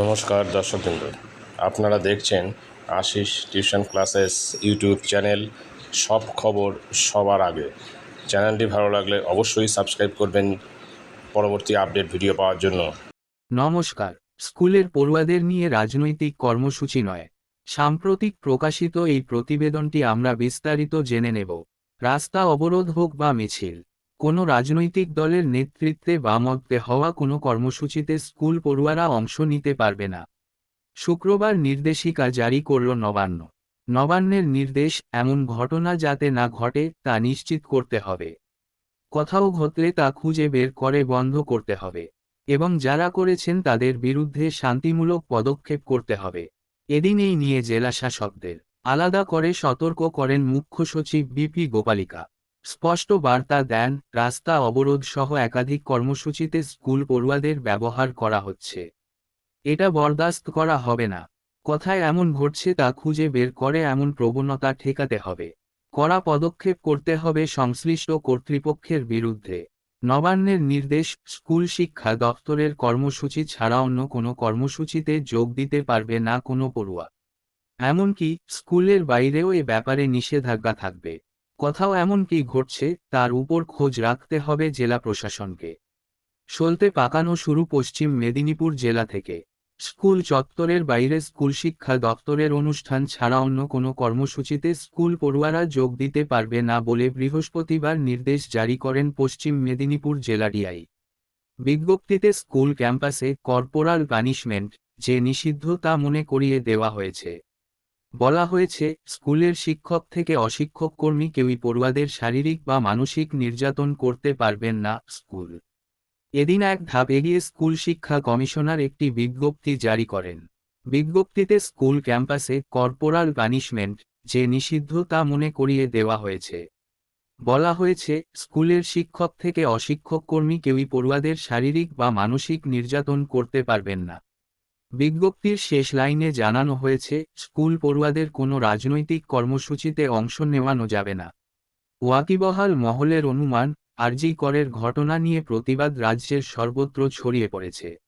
নমস্কার দর্শকবৃন্দ। আপনারা দেখছেন Ashis tuition classes YouTube channel. সব খবর সবার আগে। চ্যানেলটি ভালো লাগলে অবশ্যই সাবস্ক্রাইব করবেন পরবর্তী আপডেট ভিডিও পাওয়ার জন্য। নমস্কার। স্কুলের পড়ুয়াদের নিয়ে রাজনৈতিক কর্মসূচি নয়। সাম্প্রতিক প্রকাশিত এই প্রতিবেদনটি আমরা বিস্তারিত জেনে নেব। রাস্তা অবরোধ হোক বা মিছিল কোনো রাজনৈতিক দলের নেতৃত্বে বা মধ্যে হওয়া কোনো কর্মসূচিতে স্কুল পড়ুয়ারা অংশ নিতে পারবে না। শুক্রবার নির্দেশিকা জারি করল নবান্ন। নবান্নের নির্দেশ, এমন ঘটনা যাতে না ঘটে, তা নিশ্চিত করতে হবে। কথাও ঘটলে তা খুঁজে বের করে বন্ধ করতে হবে। এবং যারা করেছেন তাদের বিরুদ্ধে শান্তিমূলক পদক্ষেপ করতে হবে। এদিন এই নিয়ে জেলা শাসকদের আলাদা করে সতর্ক করেন মুখ্য সচিব বিপি গোপালিকা। স্পষ্ট বার্তা দেন, রাস্তা অবরোধ সহ একাধিক কর্মসূচিতে স্কুল পড়ুয়াদের ব্যবহার করা হচ্ছে। এটা বরদাস্ত করা হবে না। কথায় এমন ঘটছে তা খুঁজে বের করে এমন প্রবণতা ঠেকাতে হবে। কড়া পদক্ষেপ করতে হবে সংশ্লিষ্ট কর্তৃপক্ষের বিরুদ্ধে। নবান্নের নির্দেশ, স্কুল শিক্ষা দপ্তরের কর্মসূচি ছাড়া অন্য কোনো কর্মসূচিতে যোগ দিতে পারবে না কোনো পড়ুয়া। এমনকি, স্কুলের বাইরেও এ ব্যাপারে নিষেধাজ্ঞা থাকবে। কোথাও এমন কি ঘটছে, তার উপর খোঁজ রাখতে হবে জেলা প্রশাসনকে। সলতে পাকানো শুরু পশ্চিম মেদিনীপুর জেলা থেকে। স্কুল চত্বরের বাইরে স্কুল শিক্ষা দপ্তরের অনুষ্ঠান ছাড়া অন্য কোনো কর্মসূচিতে স্কুল পড়ুয়ারা যোগ দিতে পারবে না বলে বৃহস্পতিবার নির্দেশ জারি করেন পশ্চিম মেদিনীপুর জেলা ডিআই। বিজ্ঞপ্তিতে স্কুল ক্যাম্পাসে কর্পোরাল পানিশমেন্ট, যে নিষিদ্ধ তা মনে করিয়ে দেওয়া হয়েছে। বলা হয়েছে, স্কুলের শিক্ষক থেকে অশিক্ষক কর্মী কেউই পড়ুয়াদের শারীরিক বা মানসিক নির্যাতন করতে পারবেন না স্কুল। এদিন এক ধাপ এগিয়ে স্কুল শিক্ষা কমিশনার একটি বিজ্ঞপ্তি জারি করেন। বিজ্ঞপ্তিতে স্কুল ক্যাম্পাসে কর্পোরাল পানিশমেন্ট, যে নিষিদ্ধ তা মনে করিয়ে দেওয়া হয়েছে। বলা হয়েছে, স্কুলের শিক্ষক থেকে অশিক্ষক কর্মী কেউই পড়ুয়াদের শারীরিক বা মানসিক নির্যাতন করতে পারবেন না। বিজ্ঞপ্তির শেষ লাইনে জানানো হয়েছে, স্কুল পড়ুয়াদের কোনো রাজনৈতিক কর্মসূচিতে অংশ নেওয়ানো যাবে না। ওয়াকিবহাল মহলের অনুমান, আরজি করের ঘটনা নিয়ে প্রতিবাদ রাজ্যের সর্বত্র ছড়িয়ে পড়েছে।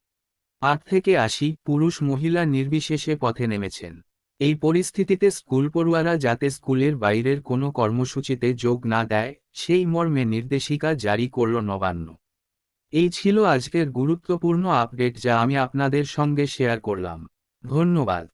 আট থেকে আশি পুরুষ মহিলা নির্বিশেষে পথে নেমেছেন। এই পরিস্থিতিতে স্কুল পড়ুয়ারা যাতে স্কুলের বাইরের কোনো কর্মসূচিতে যোগ না দেয়, সেই মর্মে নির্দেশিকা জারি করল নবান্ন। এই ছিল আজকের গুরুত্বপূর্ণ আপডেট যা আমি আপনাদের সঙ্গে শেয়ার করলাম। ধন্যবাদ।